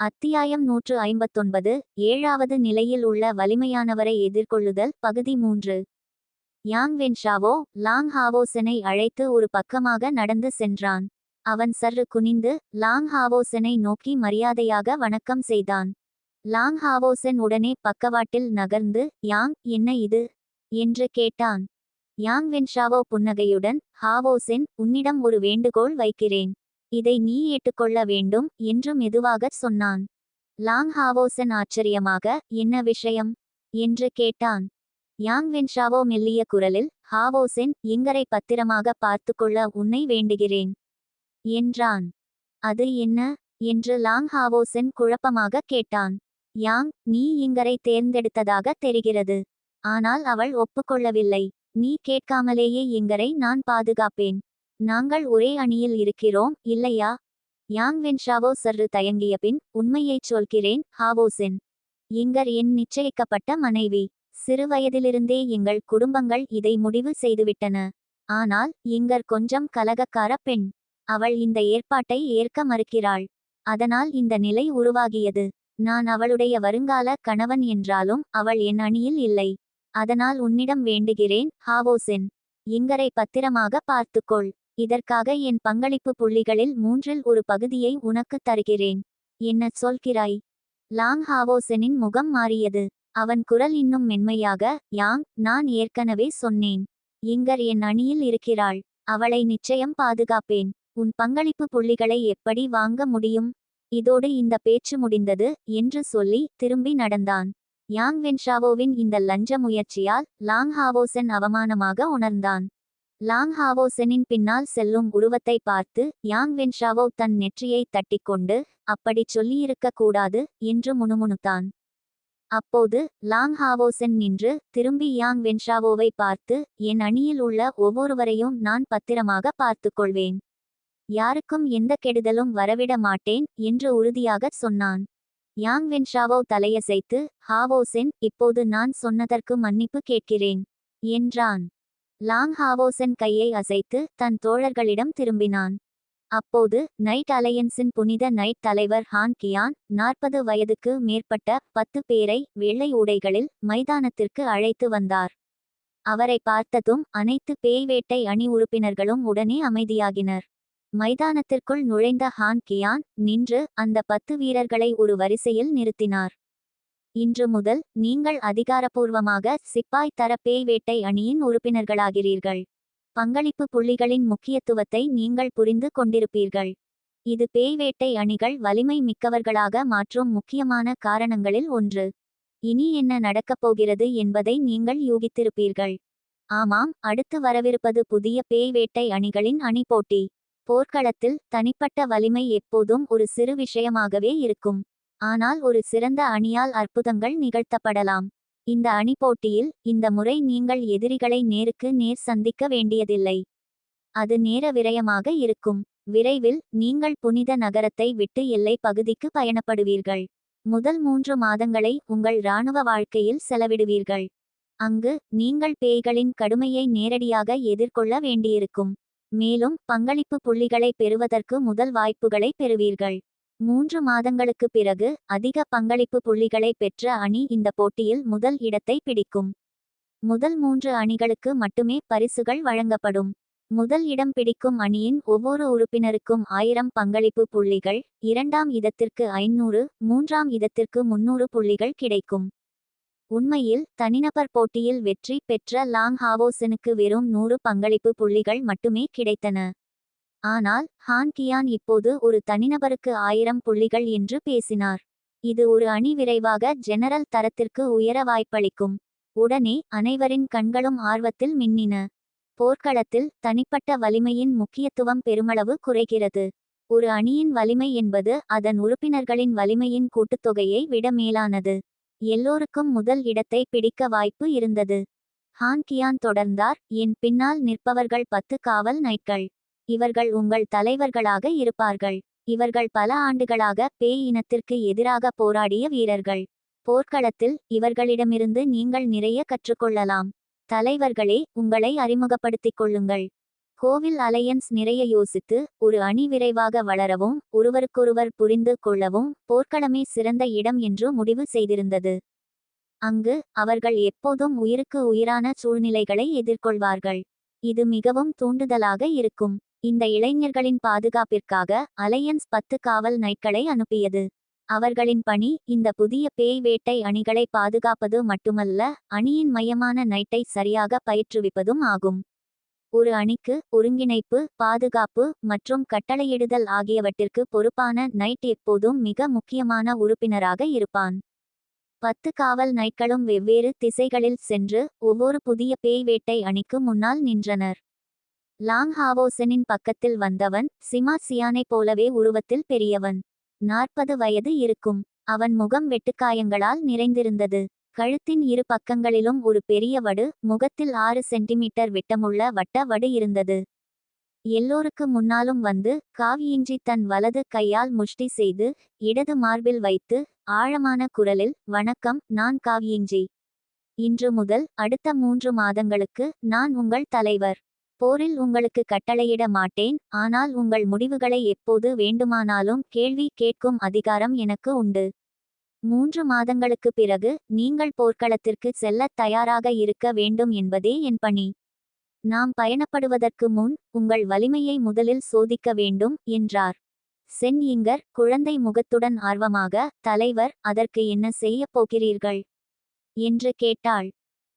அத்தியாயம் நூற்று ஐம்பத்தொன்பது ஏழாவது நிலையில் உள்ள வலிமையானவரை எதிர்கொள்ளுதல் பகுதி மூன்று. யாங் வென்ஷாவோ லாங் ஹாவோசனை அழைத்து ஒரு பக்கமாக நடந்து சென்றான். அவன் சற்று குனிந்து லாங் ஹாவோசனை நோக்கி மரியாதையாக வணக்கம் செய்தான். லாங் ஹாவோசன் உடனே பக்கவாட்டில் நகர்ந்து யாங் என்ன இது? என்று கேட்டான். யாங் வென்ஷாவோ புன்னகையுடன் ஹாவோசென் உன்னிடம் ஒரு வேண்டுகோள் வைக்கிறேன். இதை நீ ஏற்றுக்கொள்ள வேண்டும் என்று மெதுவாகச் சொன்னான். லாங் ஹாவோசன் ஆச்சரியமாக என்ன விஷயம் என்று கேட்டான். யாங் வென்ஷாவோ மெல்லிய குரலில் ஹாவோசென் எங்கரை பத்திரமாக பார்த்துக்கொள்ள உன்னை வேண்டுகிறேன் என்றான். அது என்ன என்று லாங் ஹாவோசென் குழப்பமாக கேட்டான். யாங் நீ இங்கரை தேர்ந்தெடுத்ததாக தெரிகிறது. ஆனால் அவள் ஒப்புக்கொள்ளவில்லை. நீ கேட்காமலேயே இங்கரை நான் பாதுகாப்பேன். நாங்கள் ஒரே அணியில் இருக்கிறோம் இல்லையா? யாங் வென்ஷாவோ சற்று தயங்கிய பின் உண்மையைச் சொல்கிறேன் ஹாவோசென் இங்கர் என் நிச்சயிக்கப்பட்ட மனைவி. சிறுவயதிலிருந்தே எங்கள் குடும்பங்கள் இதை முடிவு செய்துவிட்டன. ஆனால் இங்கர் கொஞ்சம் கலகக்கார பெண். அவள் இந்த ஏற்பாட்டை ஏற்க மறுக்கிறாள். அதனால் இந்த நிலை உருவாகியது. நான் அவளுடைய வருங்கால கணவன் என்றாலும் அவள் என் அணியில் இல்லை. அதனால் உன்னிடம் வேண்டுகிறேன் ஹாவோசென் இங்கரை பத்திரமாக பார்த்துக்கொள். இதற்காக என் பங்களிப்பு புள்ளிகளில் மூன்றில் ஒரு பகுதியை உனக்குத் தருகிறேன். என்ன சொல்கிறாய்? லாங் ஹாவோசனின் முகம் மாறியது. அவன் குரல் இன்னும் மென்மையாக யாங் நான் ஏற்கனவே சொன்னேன். இங்கர் என் அணியில் இருக்கிறாள். அவளை நிச்சயம் பாதுகாப்பேன். உன் பங்களிப்பு புள்ளிகளை எப்படி வாங்க முடியும்? இதோடு இந்த பேச்சு முடிந்தது என்று சொல்லி திரும்பி நடந்தான். யாங் வென்ஷாவோவின் இந்த லஞ்ச முயற்சியால் லாங் ஹாவோசன் அவமானமாக உணர்ந்தான். லாங் ஹாவோசனின் பின்னால் செல்லும் உருவத்தை பார்த்து யாங் வென்ஷாவோ தன் நெற்றியை தட்டிக்கொண்டு அப்படிச் சொல்லியிருக்க கூடாது என்று முணுமுணுத்தான். அப்போது லாங் ஹாவோசன் நின்று திரும்பி யாங் வென்ஷாவோவை பார்த்து என் அணியில் உள்ள ஒவ்வொருவரையும் நான் பத்திரமாக பார்த்து கொள்வேன் யாருக்கும் எந்த கெடுதலும் வரவிட மாட்டேன் என்று உறுதியாகச் சொன்னான். யாங் வென்ஷாவோ தலையசைத்து ஹாவோசென் இப்போது நான் சொன்னதற்கு மன்னிப்பு கேட்கிறேன் என்றான். லாங் ஹாவோசன் கையை அசைத்து தன் தோழர்களிடம் திரும்பினான். அப்போது நைட் அலையன்ஸின் புனித நைட் தலைவர் ஹான் கியான் நாற்பது வயதுக்கு மேற்பட்ட பத்து பேரை வெள்ளை உடைகளில் மைதானத்திற்கு அழைத்து வந்தார். அவரை பார்த்ததும் அனைத்து பேய்வேட்டை அணி உறுப்பினர்களும் உடனே அமைதியாகினர். மைதானத்திற்குள் நுழைந்த ஹான் கியான் நின்று அந்த பத்து வீரர்களை ஒரு வரிசையில் நிறுத்தினார். இன்று முதல் நீங்கள் அதிகாரப்பூர்வமாக சிப்பாய் தர பேய் வேட்டை அணியின் உறுப்பினர்களாகிறீர்கள். பங்களிப்பு புள்ளிகளின் முக்கியத்துவத்தை நீங்கள் புரிந்து கொண்டிருப்பீர்கள். இது பேய் வேட்டை அணிகள் வலிமை மிக்கவர்களாக மாற்றும் முக்கியமான காரணங்களில் ஒன்று. இனி என்ன நடக்கப் போகிறது என்பதை நீங்கள் யூகித்திருப்பீர்கள். ஆமாம் அடுத்து வரவிருப்பது புதிய பேய் வேட்டை அணிகளின் அணி போட்டி. போர்க்களத்தில் தனிப்பட்ட வலிமை எப்போதும் ஒரு சிறு விஷயமாகவே இருக்கும். ஆனால் ஒரு சிறந்த அணியால் அற்புதங்கள் நிகழ்த்தப்படலாம். இந்த அணி போட்டியில் இந்த முறை நீங்கள் எதிரிகளை நேருக்கு நேர் சந்திக்க வேண்டியதில்லை. அது நேர விரயமாக இருக்கும். விரைவில் நீங்கள் புனித நகரத்தை விட்டு எல்லை பகுதிக்கு பயணப்படுவீர்கள். முதல் மூன்று மாதங்களை உங்கள் இராணுவ வாழ்க்கையில் செலவிடுவீர்கள். அங்கு நீங்கள் பேய்களின் கடுமையை நேரடியாக எதிர்கொள்ள வேண்டியிருக்கும். மேலும் பங்களிப்பு புள்ளிகளை பெறுவதற்கு முதல் வாய்ப்புகளை பெறுவீர்கள். மூன்று மாதங்களுக்கு பிறகு அதிக பங்களிப்பு புள்ளிகளை பெற்ற அணி இந்த போட்டியில் முதல் இடத்தை பிடிக்கும். முதல் மூன்று அணிகளுக்கு மட்டுமே பரிசுகள் வழங்கப்படும். முதல் இடம் பிடிக்கும் அணியின் ஒவ்வொரு உறுப்பினருக்கும் ஆயிரம் பங்களிப்பு புள்ளிகள் இரண்டாம் இடத்திற்கு ஐநூறு மூன்றாம் இடத்திற்கு முன்னூறு புள்ளிகள் கிடைக்கும். உண்மையில் தனிநபர் போட்டியில் வெற்றி பெற்ற லாங் ஹாவோசனுக்கு வெறும் நூறு பங்களிப்பு புள்ளிகள் மட்டுமே கிடைத்தன. ஆனால் ஹான் கியான் இப்போது ஒரு தனிநபருக்கு ஆயிரம் புள்ளிகள் என்று பேசினார். இது ஒரு அணி விரைவாக ஜெனரல் தரத்திற்கு உயர வாய்ப்பளிக்கும். உடனே அனைவரின் கண்களும் ஆர்வத்தில் மின்னின. போர்க்களத்தில் தனிப்பட்ட வலிமையின் முக்கியத்துவம் பெருமளவு குறைகிறது. ஒரு அணியின் வலிமை என்பது அதன் உறுப்பினர்களின் வலிமையின் கூட்டுத்தொகையை விட மேலானது. எல்லோருக்கும் முதல் இடத்தை பிடிக்க வாய்ப்பு இருந்தது. ஹான் கியான் தொடர்ந்தார். என் பின்னால் நிற்பவர்கள் பத்து காவல் நைட்கள். இவர்கள் உங்கள் தலைவர்களாக இருப்பார்கள். இவர்கள் பல ஆண்டுகளாக பேய் இனத்திற்கு எதிராக போராடிய வீரர்கள். போர்க்களத்தில் இவர்களிடமிருந்து நீங்கள் நிறைய கற்றுக்கொள்ளலாம். தலைவர்களே உங்களை அறிமுகப்படுத்திக் கொள்ளுங்கள். கோவில் அலையன்ஸ் நிறைய யோசித்து ஒரு அணி விரைவாக வளரவும் ஒருவருக்கொருவர் புரிந்து கொள்ளவும் போர்க்களமே சிறந்த இடம் என்று முடிவு செய்திருந்தது. அங்கு அவர்கள் எப்போதும் உயிருக்கு உயிரான சூழ்நிலைகளை எதிர்கொள்வார்கள். இது மிகவும் தூண்டுதலாக இருக்கும். இந்த இளைஞர்களின் பாதுகாப்பிற்காக அலையன்ஸ் பத்து காவல் நைட்களை அனுப்பியது. அவர்களின் பணி இந்த புதிய பேய் வேட்டை அணிகளை பாதுகாப்பது மட்டுமல்ல அணியின் மையமான நைட்டை சரியாக பயிற்றுவிப்பதும் ஆகும். ஒரு அணிக்கு ஒருங்கிணைப்பு பாதுகாப்பு மற்றும் கட்டளையிடுதல் ஆகியவற்றிற்கு பொறுப்பான நைட் எப்போதும் மிக முக்கியமான உறுப்பினராக இருப்பான். பத்து காவல் நைட்களும் வெவ்வேறு திசைகளில் சென்று ஒவ்வொரு புதிய பேய் வேட்டை அணிக்கு முன்னால் நின்றனர். லாங் ஹாவோசனின் பக்கத்தில் வந்தவன் சிமா சியானைப் போலவே உருவத்தில் பெரியவன். நாற்பது வயது இருக்கும். அவன் முகம் வெட்டுக்காயங்களால் நிறைந்திருந்தது. கழுத்தின் இரு பக்கங்களிலும் ஒரு பெரிய வடு முகத்தில் ஆறு சென்டிமீட்டர் விட்டமுள்ள வட்ட வடு இருந்தது. எல்லோருக்கு முன்னாலும் வந்து காவியின்றி தன் வலது கையால் முஷ்டி செய்து இடது மார்பில் வைத்து ஆழமான குரலில் வணக்கம் நான் காவியின்றி. இன்று முதல் அடுத்த மூன்று மாதங்களுக்கு நான் உங்கள் தலைவர். போரில் உங்களுக்கு கட்டளையிட மாட்டேன் ஆனால் உங்கள் முடிவுகளை எப்போது வேண்டுமானாலும் கேள்வி கேட்கும் அதிகாரம் எனக்கு உண்டு. மூன்று மாதங்களுக்கு பிறகு நீங்கள் போர்க்களத்திற்கு செல்லத் தயாராக இருக்க வேண்டும் என்பதே என் பணி. நாம் பயணப்படுவதற்கு முன் உங்கள் வலிமையை முதலில் சோதிக்க வேண்டும் என்றார். சென் இங்கர் குழந்தை முகத்துடன் ஆர்வமாக தலைவர் அதற்கு என்ன செய்யப் போகிறீர்கள் என்று கேட்டாள்.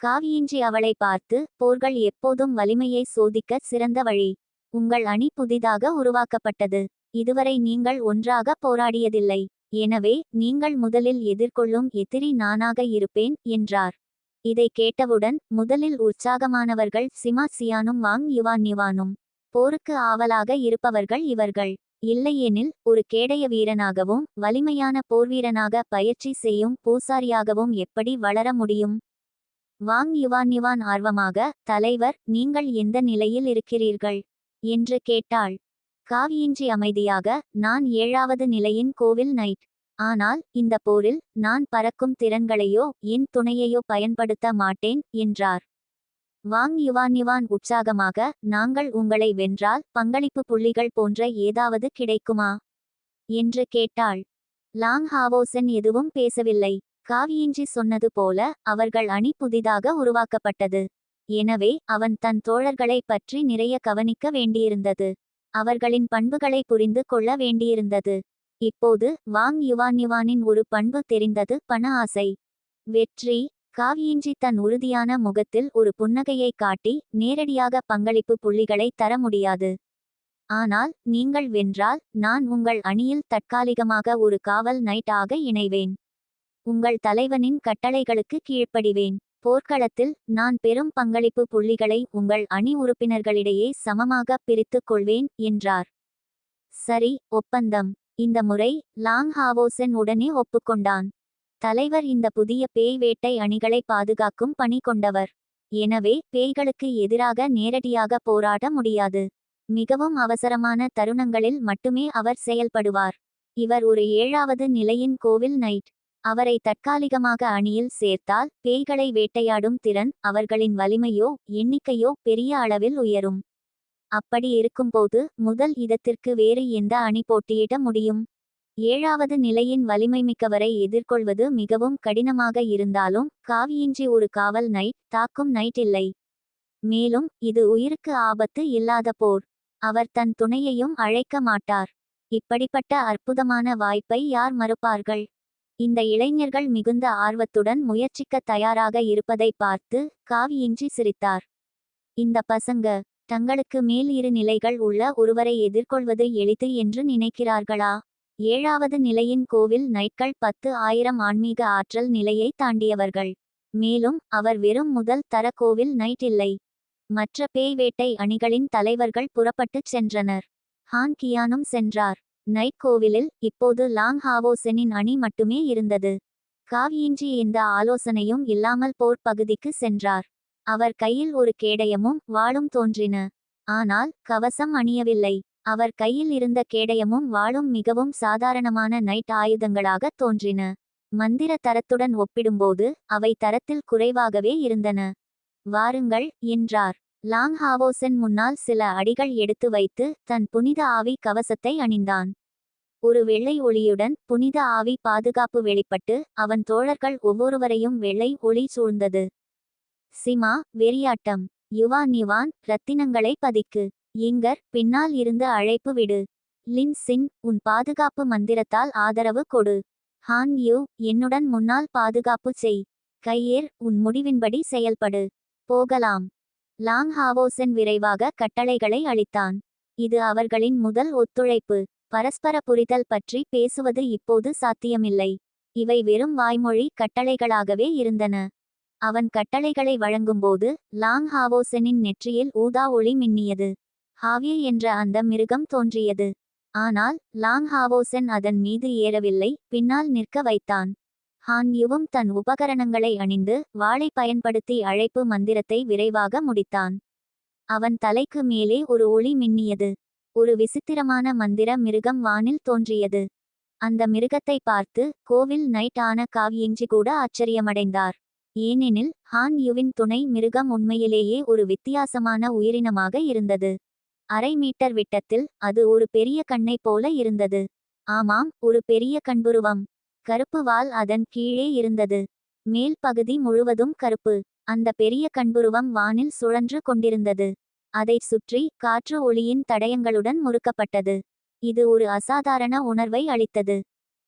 காவியின்றி அவளை பார்த்து போர்கள் எப்போதும் வலிமையை சோதிக்க சிறந்த வழி. உங்கள் அணி புதிதாக உருவாக்கப்பட்டது. இதுவரை நீங்கள் ஒன்றாக போராடியதில்லை. எனவே நீங்கள் முதலில் எதிர்கொள்ளும் எதிரி நானாக இருப்பேன் என்றார். இதை கேட்டவுடன் முதலில் உற்சாகமானவர்கள் சிமா சியானும் வாங் யுவான் யுவானும். போருக்கு ஆவலாக இருப்பவர்கள் இவர்கள். இல்லையெனில் ஒரு கேடய வீரனாகவும் வலிமையான போர்வீரனாக பயிற்சி செய்யும் பூசாரியாகவும் எப்படி வளர முடியும்? வாங் யுவான் யுவான் ஆர்வமாக தலைவர் நீங்கள் எந்த நிலையில் இருக்கிறீர்கள்? என்று கேட்டாள். காவியின்றி அமைதியாக நான் ஏழாவது நிலையின் கோவில் நைட். ஆனால் இந்த போரில் நான் பறக்கும் திறன்களையோ என் துணையையோ பயன்படுத்த மாட்டேன் என்றார். வாங் யுவான் யுவான் உற்சாகமாக நாங்கள் உங்களை வென்றால் பங்களிப்பு புள்ளிகள் போன்ற ஏதாவது கிடைக்குமா? என்று கேட்டாள். லாங் ஹாவோசன் எதுவும் பேசவில்லை. காவியின்றி சொன்னது போல அவர்கள் அணி புதிதாக உருவாக்கப்பட்டது. எனவே அவன் தன் தோழர்களைப் பற்றி நிறைய கவனிக்க வேண்டியிருந்தது. அவர்களின் பண்புகளை புரிந்து கொள்ள வேண்டியிருந்தது. இப்போது வாங் யுவான் யுவானின் ஒரு பண்பு தெரிந்தது பண ஆசை. வெற்றி காவியின்றி தன் உறுதியான முகத்தில் ஒரு புன்னகையை காட்டி நேரடியாக பங்களிப்பு புள்ளிகளை தர முடியாது. ஆனால் நீங்கள் வென்றால் நான் உங்கள் அணியில் தற்காலிகமாக ஒரு காவல் நைட் ஆக இணைவேன். உங்கள் தலைவனின் கட்டளைகளுக்கு கீழ்ப்படிவேன். போர்க்களத்தில் நான் பெரும் பங்களிப்பு புள்ளிகளை உங்கள் அணி உறுப்பினர்களிடையே சமமாக பிரித்துக் கொள்வேன் என்றார். சரி ஒப்பந்தம். இந்த முறை லாங் ஹாவோசன் உடனே ஒப்புக்கொண்டான். தலைவர் இந்த புதிய பேய் வேட்டை அணிகளை பாதுகாக்கும் பணி கொண்டவர். எனவே பேய்களுக்கு எதிராக நேரடியாக போராட முடியாது. மிகவும் அவசரமான தருணங்களில் மட்டுமே அவர் செயல்படுவார். இவர் ஒரு ஏழாவது நிலையின் கோவில் நைட். அவரை தற்காலிகமாக அணியில் சேர்த்தால் பேய்களை வேட்டையாடும் திறன் அவர்களின் வலிமையோ எண்ணிக்கையோ பெரிய அளவில் உயரும். அப்படி இருக்கும்போது முதல் இடத்திற்கு வேறு எந்த அணி போட்டியிட முடியும்? ஏழாவது நிலையின் வலிமைமிக்கவரை எதிர்கொள்வது மிகவும் கடினமாக இருந்தாலும் காவியின்றி ஒரு காவல் நைட் தாக்கும் நைட் இல்லை. மேலும் இது உயிருக்கு ஆபத்து இல்லாத போர். அவர் தன் துணையையும் அழைக்க மாட்டார். இப்படிப்பட்ட அற்புதமான வாய்ப்பை யார் மறுப்பார்கள்? இந்த இளைஞர்கள் மிகுந்த ஆர்வத்துடன் முயற்சிக்க தயாராக இருப்பதை பார்த்து காவியின்றி சிரித்தார். இந்த பசங்க தங்களுக்கு மேல் இரு நிலைகள் உள்ள ஒருவரை எதிர்கொள்வது எளிது என்று நினைக்கிறார்களா? ஏழாவது நிலையின் கோவில் நைட்கள் பத்து ஆயிரம் ஆன்மீக ஆற்றல் நிலையை தாண்டியவர்கள். மேலும் அவர் வெறும் முதல் தர கோவில் நைட் இல்லை. மற்ற பேய் வேட்டை அணிகளின் தலைவர்கள் புறப்பட்டுச் சென்றனர். ஹான் கியானும் சென்றார். நைட் கோவிலில் இப்போது லாங் ஹாவோசெனின் அணி மட்டுமே இருந்தது. காவியின்றி இந்த ஆலோசனையும் இல்லாமல் போர் பகுதிக்கு சென்றார். அவர் கையில் ஒரு கேடயமும் வாளும் தோன்றின. ஆனால் கவசம் அணியவில்லை. அவர் கையில் இருந்த கேடயமும் வாளும் மிகவும் சாதாரணமான நைட் ஆயுதங்களாக தோன்றின. மந்திர தரத்துடன் ஒப்பிடும்போது அவை தரத்தில் குறைவாகவே இருந்தன. வாருங்கள் என்றார். லாங் ஹாவோசென் முன்னால் சில அடிகள் எடுத்து வைத்து தன் புனித ஆவி கவசத்தை அணிந்தான். ஒரு வெள்ளை ஒளியுடன் புனித ஆவி பாதுகாப்பு வெளிப்பட்டு அவன் தோழர்கள் ஒவ்வொருவரையும் வெள்ளை ஒளி சூழ்ந்தது. சிமா வெறியாட்டம். யுவா நிவான் ரத்தினங்களை பதிக்கு. இங்கர் பின்னால் இருந்து அழைப்பு விடு. லின் சின் உன் பாதுகாப்பு மந்திரத்தால் ஆதரவு கொடு. ஹான் யூ என்னுடன் முன்னால் பாதுகாப்பு செய். கையேர் உன் முடிவின்படி செயல்படு. போகலாம். லாங் ஹாவோசென் விரைவாக கட்டளைகளை அளித்தான். இது அவர்களின் முதல் ஒத்துழைப்பு. பரஸ்பர புரிதல் பற்றி பேசுவது இப்போது சாத்தியமில்லை. இவை வெறும் வாய்மொழி கட்டளைகளாகவே இருந்தன. அவன் கட்டளைகளை வழங்கும்போது லாங் ஹாவோசெனின் நெற்றியில் ஊதா ஒளி மின்னியது. ஹாவியே என்ற அந்த மிருகம் தோன்றியது. ஆனால் லாங் ஹாவோசென் அதன் மீது ஏறவில்லை பின்னால் நிற்க வைத்தான். ஹான் யுவும் தன் உபகரணங்களை அணிந்து வாளை பயன்படுத்தி அழைப்பு மந்திரத்தை விரைவாக முடித்தான். அவன் தலைக்கு மேலே ஒரு ஒளி மின்னியது. ஒரு விசித்திரமான மந்திர மிருகம் வானில் தோன்றியது. அந்த மிருகத்தை பார்த்து கோவில் நைட் ஆன காவ்யெஞ்சி கூட ஆச்சரியமடைந்தார். ஏனெனில் ஹான் யுவின் துணை மிருகம் உண்மையிலேயே ஒரு வித்தியாசமான உயிரினமாக இருந்தது. அரை மீட்டர் விட்டத்தில் அது ஒரு பெரிய கண்ணைப் போல இருந்தது. ஆமாம் ஒரு பெரிய கண்புருவம். கருப்பு வால் அதன் கீழே இருந்தது. மேல் பகுதி முழுவதும் கருப்பு. அந்த பெரிய கண்புருவம் வானில் சுழன்று கொண்டிருந்தது. அதைச் சுற்றி காற்று ஒளியின் தடயங்களுடன் முறுக்கப்பட்டது. இது ஒரு அசாதாரண உணர்வை அளித்தது.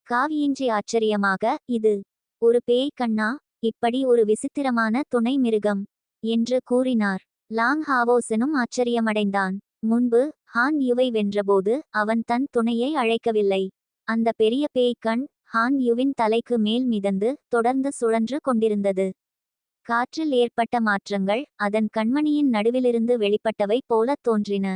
காவியின்றி ஆச்சரியமாக இது ஒரு பேய் கண்ணா? இப்படி ஒரு விசித்திரமான துணை மிருகம் என்று கூறினார். லாங் ஹாவோசனும் ஆச்சரியமடைந்தான். முன்பு ஹான் யுவை வென்றபோது அவன் தன் துணையை அழைக்கவில்லை. அந்த பெரிய பேய் கண் ஹான் யுவின் தலைக்கு மேல் மிதந்து தொடர்ந்து சுழன்று கொண்டிருந்தது. காற்றில் ஏற்பட்ட மாற்றங்கள் அதன் கண்மணியின் நடுவிலிருந்து வெளிப்பட்டவை போலத் தோன்றின.